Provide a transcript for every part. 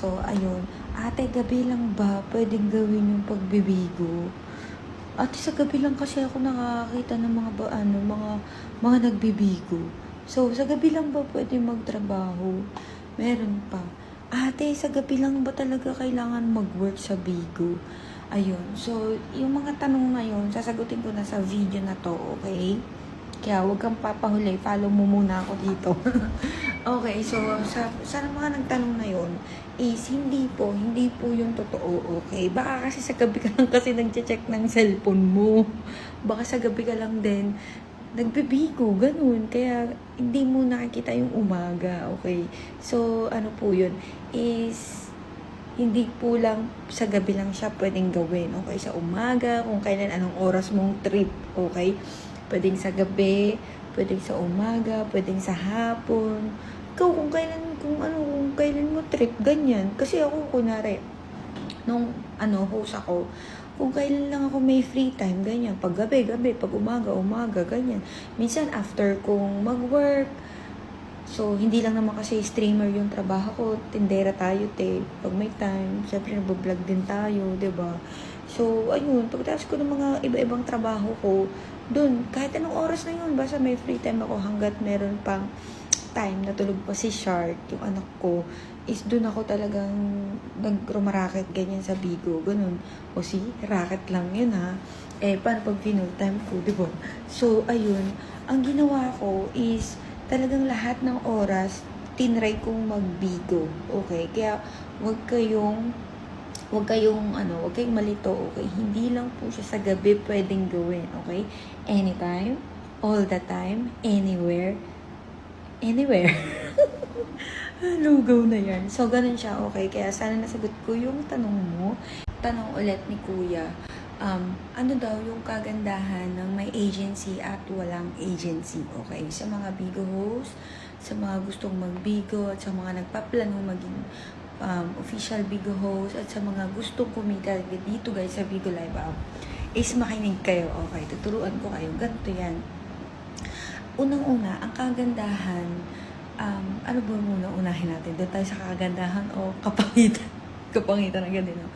So, ayun. Ate, gabi lang ba pwedeng gawin yung pagbibigo? Ate, sa gabi lang kasi ako nakakakita ng mga ba, ano, mga, mga nagbibigo. So, sa gabi lang ba pwede magtrabaho? Meron pa. Ate, sa gabi lang ba talaga kailangan mag-work sa Bigo? Ayun. So, yung mga tanong na yun, sasagutin ko na sa video na to, okay? Kaya huwag kang papahuli. Follow mo muna ako dito. okay, so sa, sa mga nagtanong na yun, is hindi po, hindi po yung totoo, okay? Baka kasi sa gabi ka lang kasi nagche-check ng cellphone mo. Baka sa gabi ka lang din nagbibigo, ganun. Kaya, hindi mo nakikita yung umaga, okay? So, ano po yun, is, hindi po lang sa gabi lang siya pwedeng gawin, okay? Sa umaga, kung kailan, anong oras mong trip, okay? Pwedeng sa gabi, pwedeng sa umaga, pwedeng sa hapon. Ikaw, kung kailan, kung ano, kung kailan mo trip, ganyan. Kasi ako, kunwari, nung, ano, host ako, kung kailan lang ako may free time, ganyan. Pag gabi, gabi. Pag umaga, umaga, ganyan. Minsan, after kong mag-work, so, hindi lang naman kasi streamer yung trabaho ko. Tindera tayo, te. Pag may time, syempre, nagbablog din tayo, ba So, ayun. Pagkatapos ko ng mga iba-ibang trabaho ko, dun, kahit anong oras na yun, basta may free time ako hanggat meron pang time na tulog pa si Shark, yung anak ko, is dun ako talagang nag-rumaraket ganyan sa Bigo, ganun. O si, racket lang yun ha. Eh, paano pag time ko, di ba? So, ayun, ang ginawa ko is talagang lahat ng oras, tinry kong magbigo. Okay? Kaya, wag kayong wag kayong ano, wag kayong malito, okay? Hindi lang po siya sa gabi pwedeng gawin, okay? Anytime, all the time, anywhere, anywhere. Lugaw na yan. So, ganun siya, okay? Kaya sana nasagot ko yung tanong mo. Tanong ulit ni Kuya, um, ano daw yung kagandahan ng may agency at walang agency, okay? Sa mga Bigo host, sa mga gustong magbigo, at sa mga nagpaplano maging um, official Bigo host, at sa mga gustong kumita dito guys sa Bigo Live App, is makinig kayo, okay? Tuturuan ko kayo. Ganito yan. Unang-una, ang kagandahan, um, ano ba muna unahin natin? Doon tayo sa kagandahan o kapangitan? kapangitan ng ganun, no?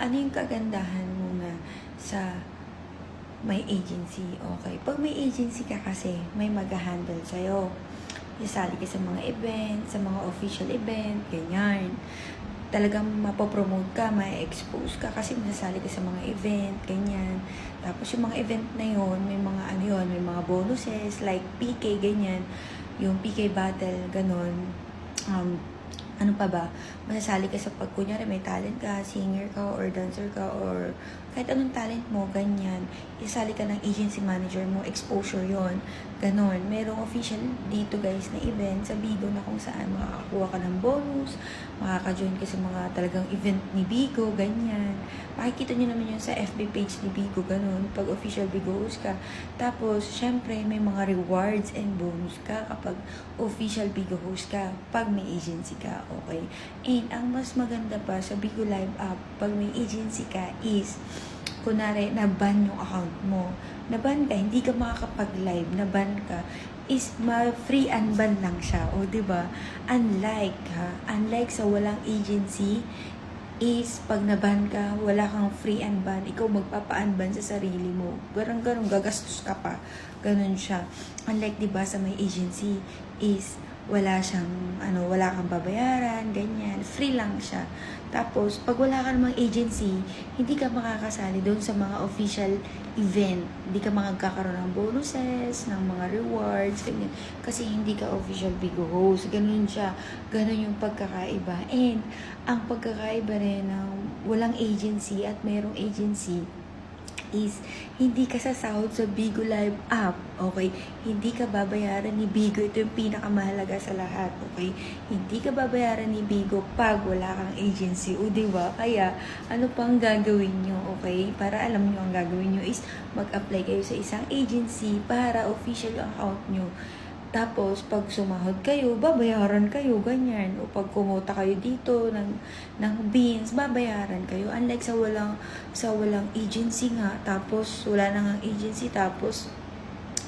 Ano yung kagandahan muna sa may agency? Okay. Pag may agency ka kasi, may mag-handle sa'yo. Isali ka sa mga event, sa mga official event, ganyan. Talagang mapopromote ka, ma-expose ka kasi masasali ka sa mga event, ganyan. Tapos yung mga event na yon may mga ano yun, may mga bonuses, like PK, ganyan. Yung PK battle, ganon. Um, ano pa ba, masasali ka sa pag, kunyari may talent ka, singer ka, or dancer ka, or kahit anong talent mo, ganyan, isali ka ng agency manager mo, exposure yon ganon. Merong official dito guys na event sa Bigo na kung saan makakakuha ka ng bonus, makaka-join ka sa mga talagang event ni Bigo, ganyan. Makikita nyo naman yun sa FB page ni Bigo, ganon, pag official Bigo ka. Tapos, syempre, may mga rewards and bonus ka kapag official Bigo host ka, pag may agency ka, okay? And ang mas maganda pa sa Bigo Live app, pag may agency ka, is, kunwari, na-ban yung account mo. Na-ban ka, hindi ka makakapag-live, na-ban ka, is ma-free unban lang siya. O, di ba Unlike, ha? Unlike sa walang agency, is pag naban ka, wala kang free and ban, ikaw magpapa-unban sa sarili mo. Garang garang gagastos ka pa. Ganun siya. Unlike 'di ba sa may agency is wala siyang ano, wala kang babayaran, ganyan. Free lang siya. Tapos, pag wala ka namang agency, hindi ka makakasali doon sa mga official event. Hindi ka makagkakaroon ng bonuses, ng mga rewards, ganyan. Kasi hindi ka official Bigo host. Ganun siya. Ganun yung pagkakaiba. And, ang pagkakaiba rin ng walang agency at mayroong agency, is hindi ka sasahod sa Bigo Live app, okay? Hindi ka babayaran ni Bigo. Ito yung pinakamahalaga sa lahat, okay? Hindi ka babayaran ni Bigo pag wala kang agency. O, di ba? Kaya, ano pang gagawin nyo, okay? Para alam nyo ang gagawin nyo is mag-apply kayo sa isang agency para official account nyo. Tapos, pag sumahod kayo, babayaran kayo, ganyan. O pag kumota kayo dito ng, ng beans, babayaran kayo. Unlike sa walang, sa walang agency nga, tapos wala na nga agency, tapos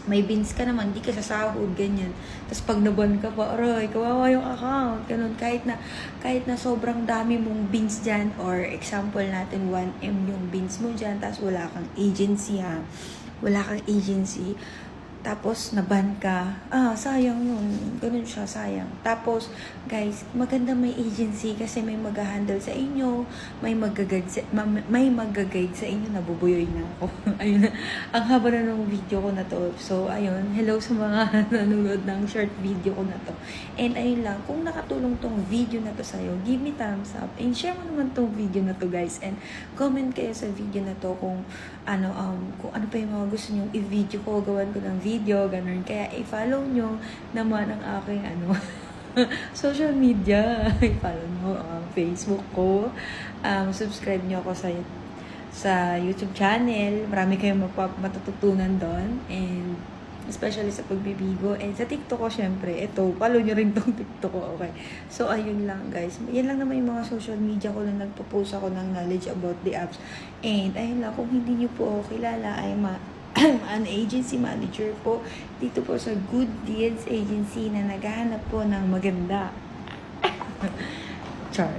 may bins ka naman, di ka sasahod, ganyan. Tapos pag naban ka pa, aray, kawawa yung account, ganun. Kahit na, kahit na sobrang dami mong bins dyan, or example natin, 1M yung bins mo dyan, tapos wala kang agency ha, wala kang agency, tapos naban ka, ah, sayang yun, ganun siya, sayang. Tapos, guys, maganda may agency kasi may mag-handle sa inyo, may mag-guide sa, ma- may mag-guide sa inyo, nabubuyoy na ako. ayun ang haba na ng video ko na to. So, ayun, hello sa mga nanonood ng short video ko na to. And ayun lang, kung nakatulong tong video na to sa'yo, give me thumbs up and share mo naman tong video na to guys. And comment kayo sa video na to kung ano, um, kung ano pa yung mga gusto nyong i-video ko, gawan ko ng video, ganun. Kaya i-follow nyo naman ang aking ano, social media. I-follow nyo ang Facebook ko. Um, subscribe nyo ako sa sa YouTube channel. Marami kayong mapa- matututunan doon. And especially sa pagbibigo. And sa TikTok ko, syempre, ito, follow nyo rin tong TikTok ko, okay? So, ayun lang, guys. Yan lang naman yung mga social media ko na nagpo-post ako ng knowledge about the apps. And, ayun lang, kung hindi nyo po ako kilala, ay ma an agency manager po dito po sa Good Deeds Agency na naghahanap po ng maganda. Char.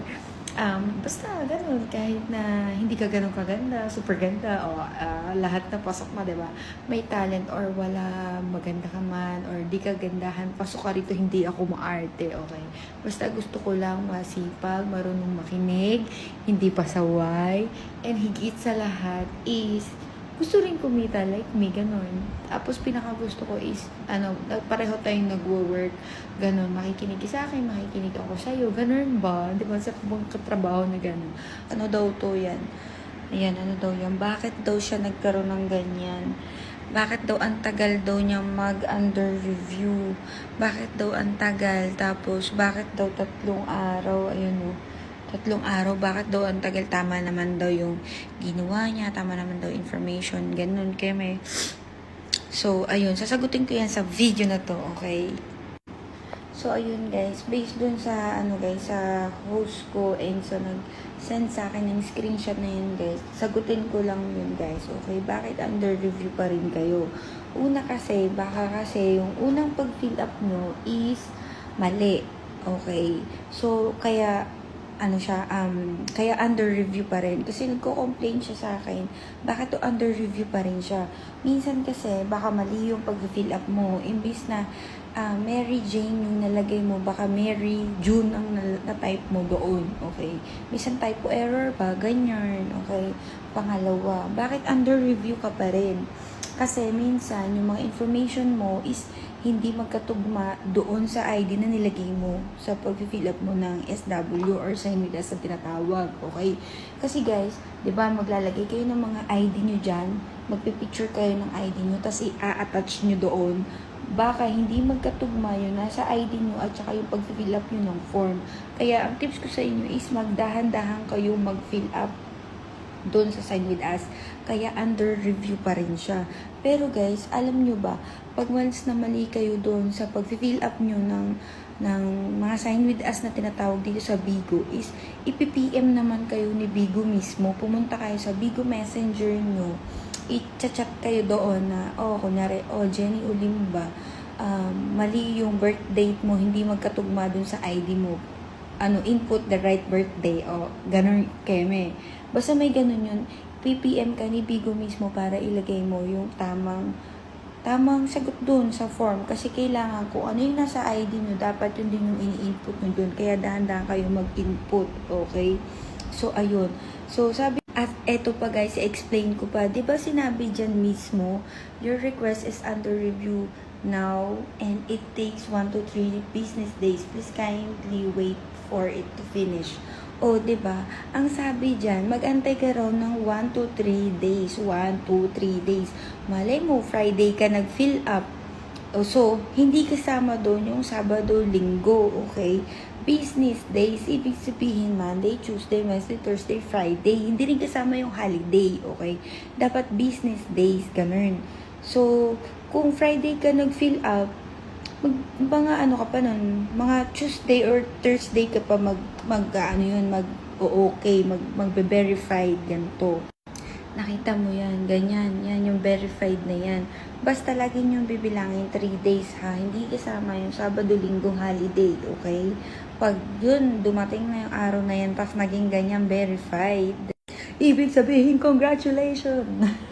Um, basta ganun, kahit na hindi ka ganun kaganda, super ganda, o ah, lahat na pasok mo, di ba? May talent or wala, maganda ka man, or di ka gandahan, pasok ka rito, hindi ako maarte, okay? Basta gusto ko lang masipag, marunong makinig, hindi pasaway, and higit sa lahat is, gusto rin kumita like me, ganun. Tapos pinaka gusto ko is, ano, pareho tayong nagwo-work, ganun, makikinig sa akin, makikinig ako sa'yo, ganun ba? Di ba sa mga katrabaho na ganun? Ano daw to yan? Ayan, ano daw yan? Bakit daw siya nagkaroon ng ganyan? Bakit daw ang tagal daw niya mag-under review? Bakit daw ang tagal? Tapos, bakit daw tatlong araw? Ayun o. Tatlong araw, bakit daw ang tagal? Tama naman daw yung ginawa niya, tama naman daw information, ganun, keme. So, ayun, sasagutin ko yan sa video na to, okay? So, ayun guys, based dun sa, ano guys, sa host ko and so nag-send sa akin ng screenshot na yun guys, sagutin ko lang yun guys, okay? Bakit under review pa rin kayo? Una kasi, baka kasi yung unang pag-fill up nyo is mali, okay? So, kaya, ano siya, um, kaya under review pa rin. Kasi nagko-complain siya sa akin, bakit to under review pa rin siya? Minsan kasi, baka mali yung pag-fill up mo. Imbis na ah, Mary Jane yung nalagay mo, baka Mary June ang na-type mo doon, okay? Minsan typo error pa, ganyan, okay? Pangalawa, bakit under review ka pa rin? Kasi minsan, yung mga information mo is hindi magkatugma doon sa ID na nilagay mo sa pag-fill up mo ng SW or with us na tinatawag, okay? Kasi guys, di ba maglalagay kayo ng mga ID nyo dyan, magpipicture kayo ng ID nyo, tapos i-attach nyo doon baka hindi magkatugma yun nasa ID nyo at saka yung pag-fill up nyo ng form. Kaya ang tips ko sa inyo is magdahan-dahan kayo mag-fill up doon sa Sign With Us. Kaya under review pa rin siya. Pero guys, alam nyo ba, pag once na mali kayo doon sa pag-fill up nyo ng, ng mga Sign With Us na tinatawag dito sa Bigo is ipipm naman kayo ni Bigo mismo. Pumunta kayo sa Bigo Messenger nyo i-chat kayo doon na, oh, kunyari, oh, Jenny Ulimba, um, mali yung birth date mo, hindi magkatugma dun sa ID mo. Ano, input the right birthday, o, ganun, keme. Basta may ganun yun, PPM ka ni Bigo mismo para ilagay mo yung tamang tamang sagot dun sa form kasi kailangan ko ano yung nasa ID nyo dapat yun din yung ini-input nyo dun kaya dahan-dahan kayo mag-input okay so ayun so sabi at eto pa guys, explain ko pa. 'Di ba sinabi diyan mismo, your request is under review now and it takes 1 to 3 business days. Please kindly wait for it to finish. O, ba? Ang sabi diyan, mag-antay ka raw ng 1 to 3 days. 1 to 3 days. Malay mo, Friday ka nag-fill up. O, so, hindi kasama doon yung Sabado, Linggo, okay? business days, ibig sabihin Monday, Tuesday, Wednesday, Thursday, Friday. Hindi rin kasama yung holiday, okay? Dapat business days, ganun. So, kung Friday ka nag-fill up, mag, mga ano ka pa nun, mga Tuesday or Thursday ka pa mag, mag ano yun, mag, okay, mag, magbe-verified, ganito. Nakita mo yan, ganyan, yan yung verified na yan. Basta lagi nyo bibilangin 3 days ha, hindi kasama yung Sabado, Linggo, holiday, okay? Pag yun, dumating na yung araw na yan, tapos naging ganyan verified, ibig sabihin, congratulations!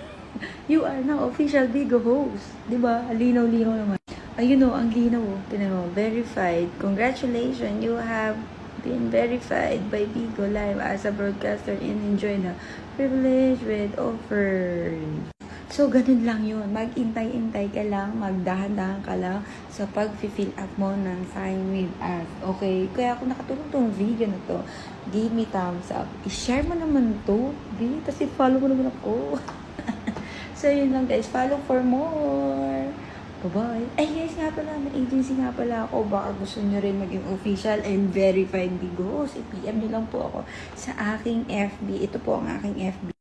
you are now official Bigo host. Ba? Linaw-linaw naman. Ayun o, ang linaw o. Tinan mo, verified. Congratulations, you have been verified by Bigo Live as a broadcaster and enjoy the privilege with offers. So, ganun lang yun. Mag-intay-intay ka lang, magdahan-dahan ka lang sa pag-fill up mo ng sign with us. Okay? Kaya kung nakatulong tong video na to, give me thumbs up. I-share mo naman to. Di, kasi follow mo naman ako. so, yun lang guys. Follow for more. Bye-bye. Ay, guys nga pala, may agency nga pala ako. Baka gusto nyo rin maging official and verified Bigo. Si PM nyo lang po ako sa aking FB. Ito po ang aking FB.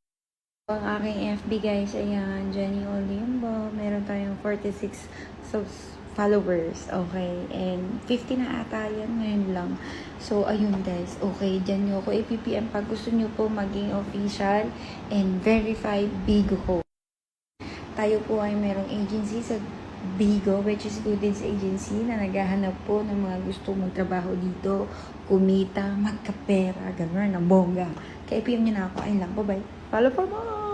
Ang aking FB guys, ayan, Jenny Olimbo. Meron tayong 46 subs followers, okay? And 50 na ata yan ngayon lang. So, ayun guys, okay, dyan nyo ako i-PPM pag gusto nyo po maging official and verified Bigo ho. Tayo po ay merong agency sa Bigo, which is Goodens Agency, na naghahanap po ng mga gusto magtrabaho dito, kumita, magkapera, gano'n, ang bongga. Kaya PM nyo na ako. Ayun lang, bye-bye. Follow for more!